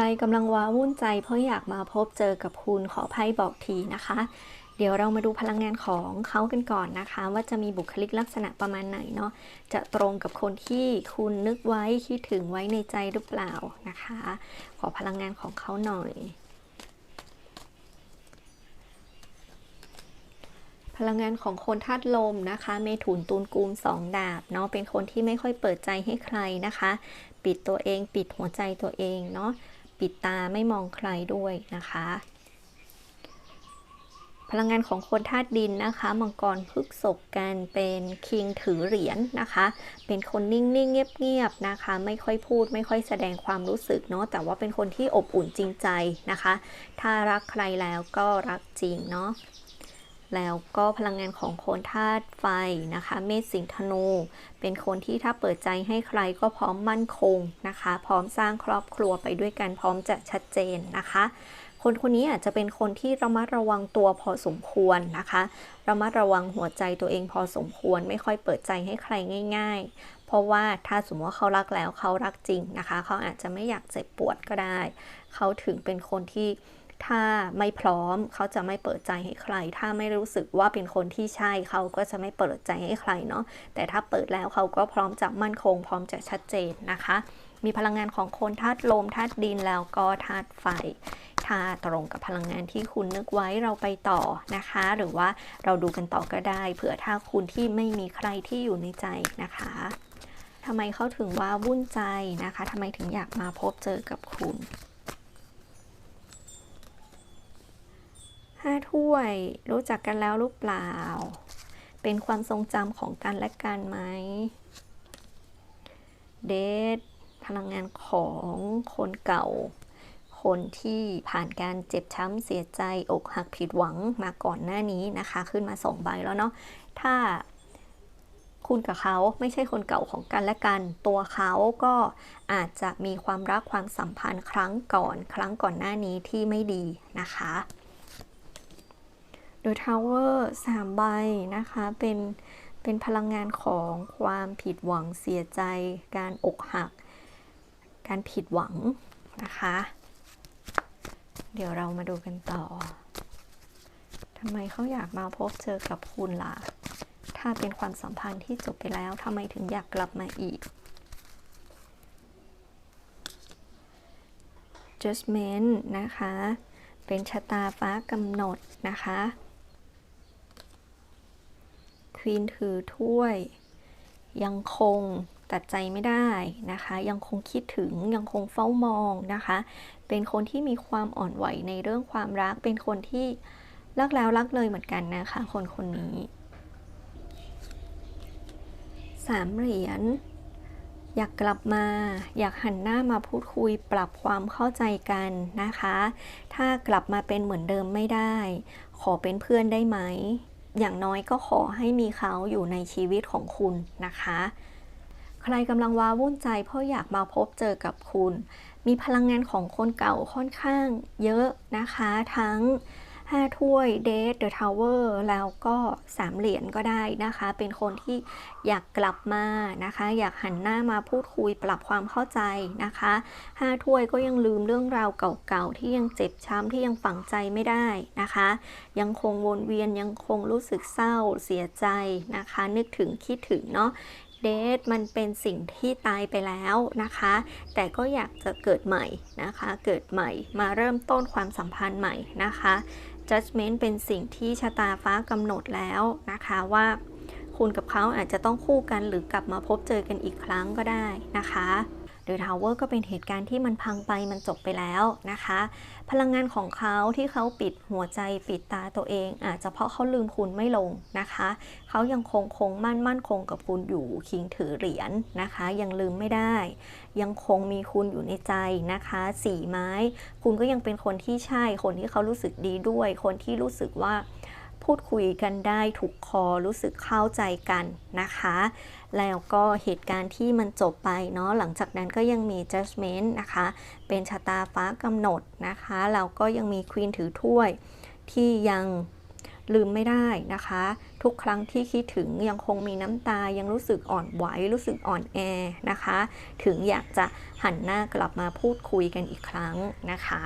รกำลังว้าวุ่นใจ เพราะอยากมาพบเจอกับคุณขอไพ่บอกทีนะคะ เดี๋ยวเรามาดูพลังงานของเขากันก่อนนะคะ ว่าจะมีบุคลิกลักษณะประมาณไหนเนาะจะตรงกับคนที่คุณนึกไว้คิดถึงไว้ในใจหรือเปล่านะคะ ขอพลังงานของเขาหน่อยพลังงานของคนธาตุลมนะคะ เมถุนตูนกูมสองดาบเนาะ เป็นคนที่ไม่ค่อยเปิดใจให้ใครนะคะ ปิดตัวเอง ปิดหัวใจตัวเองเนาะ ปิดตาไม่มองใครด้วยนะคะ พลังงานของคนธาตุดินนะคะมังกรพฤกษกกันเป็นคิงถือเหรียญนะคะ เป็นคนนิ่งๆเงียบๆนะคะ ไม่ค่อยพูดไม่ค่อยแสดงความรู้สึกเนาะแต่ว่าเป็นคนที่อบอุ่นจริงใจนะคะ ถ้ารักใครแล้วก็รักจริงเนาะ แล้วก็พลังงานของคนธาตุไฟนะคะ เมษสิงห์ธนู เป็นคนที่ถ้าเปิดใจให้ใครก็พร้อมมั่นคงนะคะ พร้อมสร้างครอบครัวไปด้วยกันพร้อมจะชัดเจนนะคะ คนคนนี้อาจจะเป็นคนที่ระมัดระวังตัวพอสมควรนะคะระมัดระวังหัวใจตัวเองพอสมควรไม่ค่อยเปิดใจให้ใครง่าย ๆ เพราะว่าถ้าสมมติว่าเขารักแล้วเขารักจริงนะคะ เขาอาจจะไม่อยากเจ็บปวดก็ได้ เขาถึงเป็นคนที่ ถ้าไม่พร้อมเขาจะไม่เปิดใจให้ใคร ถ้าไม่รู้สึกว่าเป็นคนที่ใช่เขาก็จะไม่เปิดใจให้ใครเนาะแต่ถ้าเปิดแล้วเขาก็พร้อมจะมั่นคง พร้อมจะชัดเจนนะคะ มีพลังงานของคนธาตุลมธาตุดินแล้วก็ธาตุไฟถ้าตรงกับพลังงานที่คุณนึกไว้เราไปต่อนะคะ หรือว่าเราดูกันต่อก็ได้เผื่อถ้าคุณที่ไม่มีใครที่อยู่ในใจนะคะทำไมเขาถึงว่าวุ่นใจนะคะทำไมถึงอยากมาพบเจอกับคุณ ห้าถ้วยรู้จักกันแล้วหรือเปล่า เป็นความทรงจำของกันและกันไหมเดทพลังงานของคนเก่า คนที่ผ่านการเจ็บช้ำเสียใจ อกหักผิดหวังมาก่อนหน้านี้นะคะ ขึ้นมาสองใบแล้วเนาะถ้าคุณกับเขาไม่ใช่คนเก่าของกันและกัน ตัวเขาก็อาจจะมีความรักความสัมพันธ์ครั้งก่อน ครั้งก่อนหน้านี้ที่ไม่ดีนะคะ The Tower 3 ใบนะคะ เป็นเป็นพลังงานของความผิดหวังเสียใจ การอกหัก การผิดหวังนะคะ เดี๋ยวเรามาดูกันต่อทำไมเขาอยากมาพบเจอกับคุณล่ะ ถ้าเป็นความสัมพันธ์ที่จบไปแล้วทำไมถึงอยากกลับมาอีก Judgment นะคะ เป็นชะตาฟ้ากำหนดนะคะ วีนถือถ้วย ยังคงตัดใจไม่ได้นะคะ ยังคงคิดถึงยังคงเฝ้ามองนะคะ เป็นคนที่มีความอ่อนไหวในเรื่องความรัก เป็นคนที่รักแล้วรักเลยเหมือนกันนะคะ คนคนนี้สามเหรียญอยากกลับมา อยากหันหน้ามาพูดคุยปรับความเข้าใจกันนะคะ ถ้ากลับมาเป็นเหมือนเดิมไม่ได้ ขอเป็นเพื่อนได้ไหม อย่างน้อยก็ขอให้มีเขาอยู่ในชีวิตของคุณนะคะ ใครกำลังว้าวุ่นใจเพราะอยากมาพบเจอกับคุณ มีพลังงานของคนเก่าค่อนข้างเยอะนะคะ ทั้ง 5 ถ้วยเดทเดอะทาวเวอร์แล้วก็3เหรียญก็ได้นะคะ เป็นคนที่อยากกลับมานะคะ อยากหันหน้ามาพูดคุยปรับความเข้าใจนะคะ 5 ถ้วยก็ยังลืมเรื่องราวเก่าๆ ที่ยังเจ็บช้ำที่ยังฝังใจไม่ได้นะคะ ยังคงวนเวียนยังคงรู้สึกเศร้าเสียใจนะคะ นึกถึงคิดถึงเนาะเดทมันเป็นสิ่งที่ตายไปแล้วนะคะ แต่ก็อยากจะเกิดใหม่นะคะ เกิดใหม่มาเริ่มต้นความสัมพันธ์ใหม่นะคะ judgment เป็นสิ่งที่ชะตาฟ้ากำหนดแล้วนะคะว่าคุณกับเขาอาจจะต้องคู่กันหรือกลับมาพบเจอกันอีกครั้งก็ได้นะคะ โดยทาวเวอร์ก็เป็นเหตุการณ์ที่มันพังไปมันจบไปแล้วนะคะ พลังงานของเขาที่เขาปิดหัวใจปิดตาตัวเอง อาจจะเพราะเขาลืมคุณไม่ลงนะคะ เขายังคงคงมั่นมั่นคงกับคุณอยู่คิงถือเหรียญนะคะ ยังลืมไม่ได้ ยังคงมีคุณอยู่ในใจนะคะสี่ไม้ คุณก็ยังเป็นคนที่ใช่คนที่เขารู้สึกดีด้วย คนที่รู้สึกว่า พูดคุยกันได้ถูกคอรู้สึกเข้าใจกันนะคะ แล้วก็เหตุการณ์ที่มันจบไปเนาะหลังจากนั้นก็ยังมี judgment นะคะ เป็นชะตาฟ้ากำหนดนะคะแล้วก็ยังมีควีนถือถ้วยที่ยังลืมไม่ได้นะคะ ทุกครั้งที่คิดถึงยังคงมีน้ำตายังรู้สึกอ่อนไหวรู้สึกอ่อนแอนะคะ ถึงอยากจะหันหน้ากลับมาพูดคุยกันอีกครั้งนะคะ